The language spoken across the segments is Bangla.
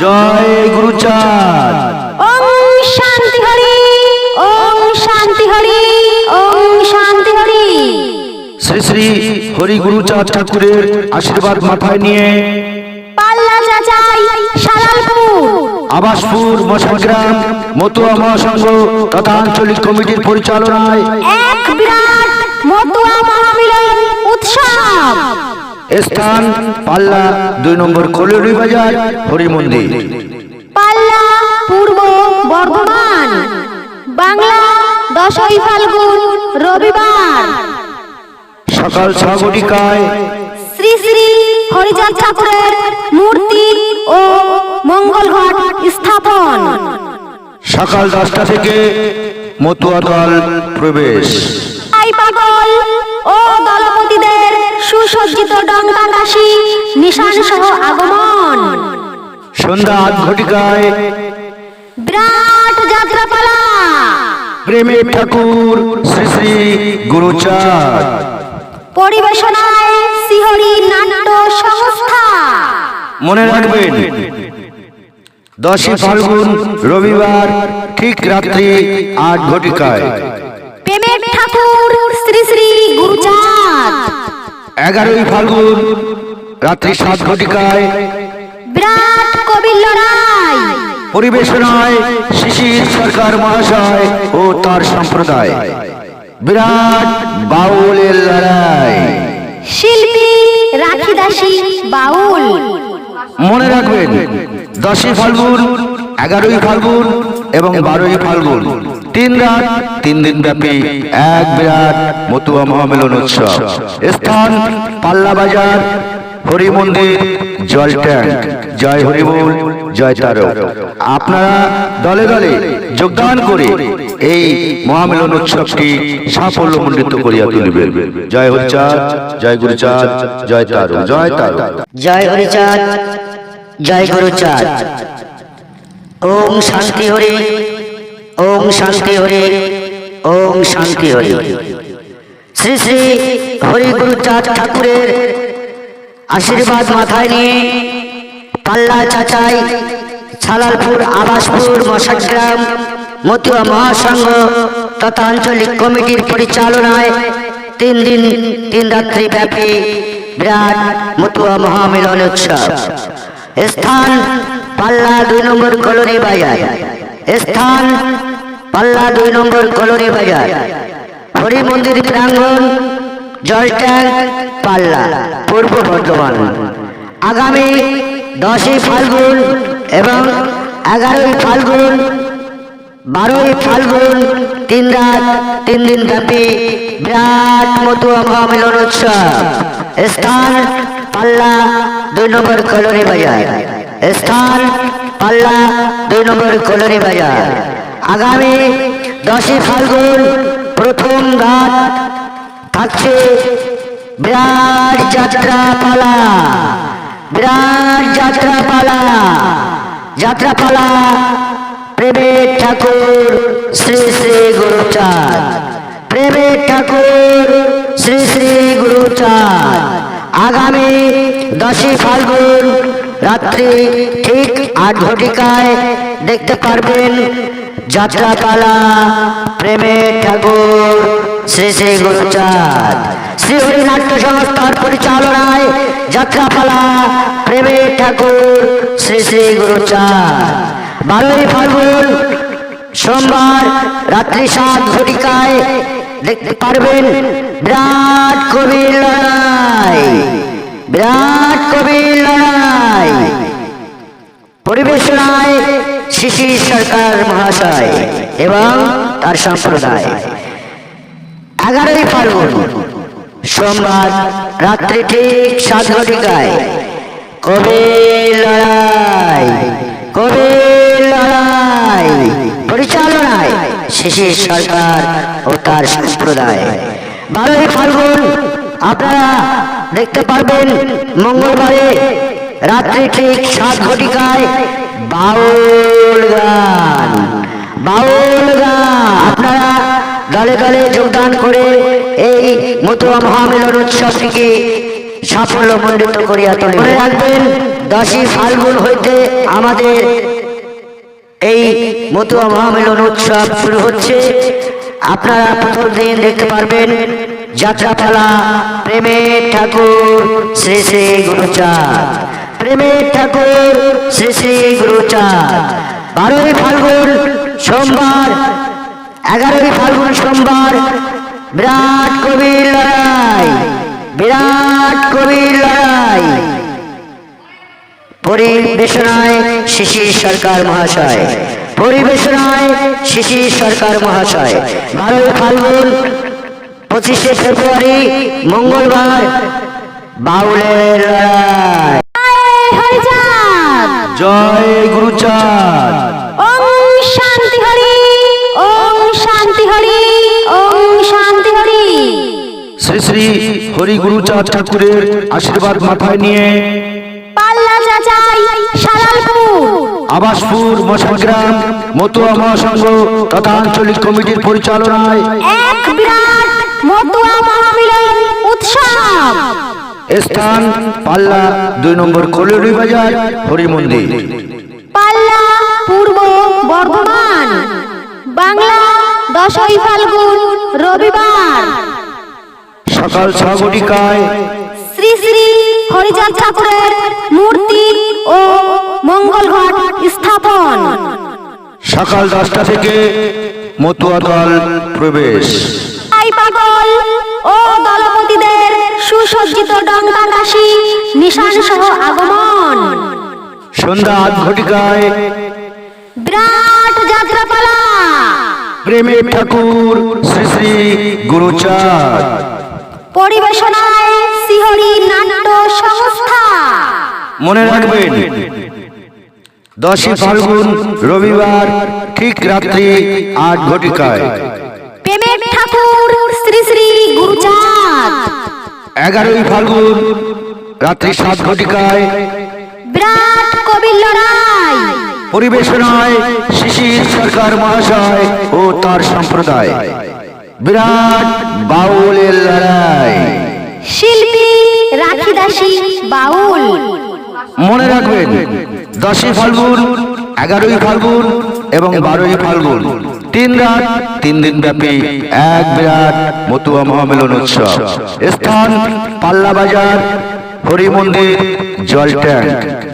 জয় গুরুচাঁদ ওম শান্তি হরি ওম শান্তি হরি ওম শান্তি হরি। শ্রী শ্রী হরি গুরুচাঁদ ঠাকুরের আশীর্বাদ মাথায় নিয়ে পাল্লা চাচাই সালালপুর। আবাসপুর মশাগ্রাম মতুয়া মহাসংঘ তথা আঞ্চলিক কমিটির পরিচালনায় এক বিরাট মতুয়া মহামিলন উৎসব। স্থান পাল্লা দুই নম্বর কলোনি বাজার হরি মন্দির পাল্লা পূর্ব বর্ধমান বাংলা দশই ফাল্গুন রবিবার। সকাল ছগটিকায় শ্রী শ্রী হরিচাঁদ ঠাকুরের মূর্তি ও মঙ্গল ঘট স্থাপন। সকাল দশটা থেকে মতুয়া দল প্রবেশ। আই পাগল ও দলপতিদের সুসজ্জিত ডঙ্কা কাশি নিশান সহ আগমন। সন্ধ্যা আট ঘটিকায় বিরাট যাত্রাপালা। প্রেমের ঠাকুর শ্রী শ্রী গুরুচাঁদ। পরিবেশনায় শিহরি নাট্য সংস্থা। মনে রাখবেন দশই ফাল্গুন রবিবার ঠিক রাত্রি আট ঘটিকায়। প্রেমের ঠাকুর শ্রী শ্রী গুরুচাঁদ। এগারোই ফাল্গুন রাত্রি সাত ঘটিকায়। বিরাট কবির লড়াই। পরিবেশনায় শিশির সরকার মহাশয় ও তার সম্প্রদায়। বিরাট বাউলের লড়াই। শিল্পী রাখি দাসী বাউল। মনে রাখবেন দশই ফাল্গুন এগারোই ফাল্গুন এবং বারোই ফাল্গুন। তিন রাত তিন দিন ব্যাপী এক বিরাট মতুয়া মহামিলন উৎসব। স্থান পাল্লা বাজার হরি মন্দির জল ট্যাঙ্ক। জয় হরিবোল জয় তারক। আপনারা দলে দলে যোগদান করে এই মহামিলন উৎসবটি সাফল্যমণ্ডিত করিয়া তুলিবেন। জয় হরিচাঁদ জয় গুরুচাঁদ জয় তারক জয় তারক। জয় হরিচাঁদ জয় গুরুচাঁদ ওম শান্তি হরি, ওম শান্তি হরি, ওম শান্তি হরি। শ্রী শ্রী হরি গুরুচাঁদ ঠাকুরের আশীর্বাদ মাথায় নিয়ে পাল্লা চাচাই, ছালালপুর আবাসপুর মশাগ্রাম মতুয়া মহাসংঘ তথা আঞ্চলিক কমিটির পরিচালনায় তিন দিন, তিন রাত্রি ব্যাপী বিরাট মতুয়া মহামিলন উৎসব। স্থান পাল্লা দুই নম্বর কলোনি বাজার। স্থান পাল্লা দুই নম্বর কলোনি বাজার। হরি মন্দির প্রাঙ্গণ, জল ট্যাঙ্ক, পাল্লা, পূর্ব বর্ধমান। আগামী দশই ফাল্গুন এবং এগারোই ফাল্গুন, বারোই ফাল্গুন, তিন রাত, তিন দিন ব্যাপী বিরাট মতুয়া মহামিলন উৎসব। স্থান পাল্লা দুই নম্বর কলোনি বাজার। স্থান পাল্লা দুই নম্বর কলোনি বাজার। আগামী দশই ফাল্গুন প্রথম রাত থাকছে বিরাট যাত্রা পালা। বিরাট যাত্রা পালা। যাত্রা পালা প্রেমের ঠাকুর শ্রী শ্রী গুরুচাঁদ। প্রেমের ঠাকুর শ্রী শ্রী গুরুচাঁদ। আগামী দশই ফাল্গুন রাত্রি ঠিক আট ঘটিকায় দেখতে পারবেন যাত্রাপালা প্রেমের ঠাকুর শ্রী শ্রী গুরুচাঁদ। শ্রী হরিনাট্য সংস্থার পরিচালনায় যাত্রাপালা প্রেমের ঠাকুর শ্রী শ্রী গুরুচাঁদ। বারোই ফাল্গুন সোমবার রাত্রি সাত ঘটিকায় দেখতে পারবেন বিরাট কবির লড়াই। বিরাট কবির লড়াই পরিবেশনায় শিশির সরকার মহাশয় এবং তার সম্প্রদায়। এগারোই ফাল্গুন, সোমবার, রাত্রি ঠিক সাত ঘটিকায়, কবি লড়াই কবি লড়াই, পরিচালনায় শিশির সরকার ও তার সম্প্রদায়। বারোই ফাল্গুন, আপনারা দেখতে পারবেন মঙ্গলবারে রাত্রি ঠিক সাত ঘটিকায় বাউল গান। বাউল গান। আপনারা দলে দলে যোগদান করে এই মতুয়া মহামিলন উৎসবটিকে সাফল্য মণ্ডিত করিয়া তোলে মনে রাখবেন, দশই ফাল্গুন হইতে আমাদের এই মতুয়া মহামিলন উৎসব শুরু হচ্ছে। আপনারা প্রথম দিন দেখতে পারবেন যাত্রাপালা প্রেমের ঠাকুর, শ্রী শ্রী গুরুচাঁদ। প্রেমের ঠাকুর, শ্রী শ্রী গুরুচাঁদ। বারোই ফাল্গুন সোমবার, এগারোই ফাল্গুন সোমবার, বিরাট কবির লড়াই, বিরাট কবির লড়াই। পরিবেশনায় শিশির সরকার মহাশয়, পরিবেশনায় শিশির সরকার মহাশয়। বারোই ফাল্গুন পঁচিশে ফেব্রুয়ারি, মঙ্গলবার, বাউলের লড়াই। জয় গুরুচাঁদ ওম শান্তি হরি ওম শান্তি হরি ওম শান্তি হরি। শ্রী শ্রী হরি গুরুচাঁদ ঠাকুরের আশীর্বাদ মাথায় নিয়ে পাল্লা যাচাই সালালপুর। আবাসপুর মশাগ্রাম মতুয়া মহাসংঘ তথা আঞ্চলিক কমিটির পরিচালনায় এক বিরাট মতুয়া মহামিলন উৎসব। স্থান পাল্লা দুই নম্বর কলোরি বাজার হরি মন্দির পাল্লা পূর্ব বর্ধমান। বাংলা দশই ফাল্গুন রবিবার। সকাল ছগটিকায় শ্রী শ্রী হরিচাঁদ ঠাকুরের মূর্তি ও মঙ্গল ঘট স্থাপন। সকাল দশটা থেকে মতুয়া দল প্রবেশ। সুসজ্জিত ডঙ্কা কাশি নিশান সহ আগমন। সন্ধ্যা আট ঘটিকায় বিরাট যাত্রাপালা। প্রেমের ঠাকুর শ্রী শ্রী গুরুচাঁদ। পরিবেশনায় শিহরি নাট্য সংস্থা। মনে রাখবেন দশই ফাল্গুন রবিবার ঠিক রাত্রি আট ঘটিকায়। প্রেমের ঠাকুর শ্রী শ্রী গুরুচাঁদ। এগারোই ফাল্গুন রাত্রি সাত ঘটিকায়। বিরাট কবির লড়াই। পরিবেশনায় শিশির সরকার মহাশয় ও তার সম্প্রদায়। বিরাট বাউলের লড়াই। শিল্পী রাখিদাসী বাউল। মনে রাখবেন দশই ফাল্গুন এগারোই ফাল্গুন এবং বারোই ফাল্গুন তিন রাত তিন দিন ব্যাপী এক বিরাট মতুয়া মহামিলন উৎসব স্থান পাল্লা বাজার হরি মন্দির জল ট্যাঙ্ক।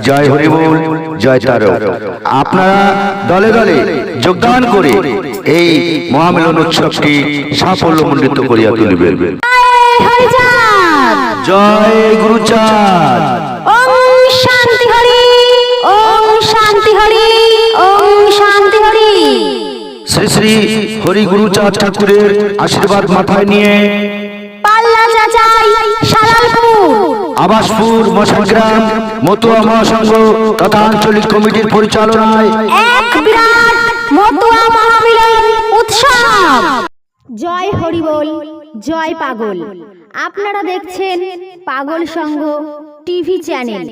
জয় হরিবোল জয় তারক। আপনারা দলে দলে যোগদান করে এই মহামিলন উৎসবটি সাফল্যমণ্ডিত করিয়া তুলিবেন। জয় গুরুচাঁদ! হরি গুরুচাঁদ ঠাকুরের আশীর্বাদ মাথায় নিয়ে। আবাসপুর মশাগ্রাম মতুয়া মহাসংঘ তথা আঞ্চলিক কমিটির পরিচালনায়। এক বিরাট মতুয়া মহামিলন উৎসব। জয় হরিবোল জয় পাগল। আপনারা দেখছেন পাগল সংঘ টিভি চ্যানেল।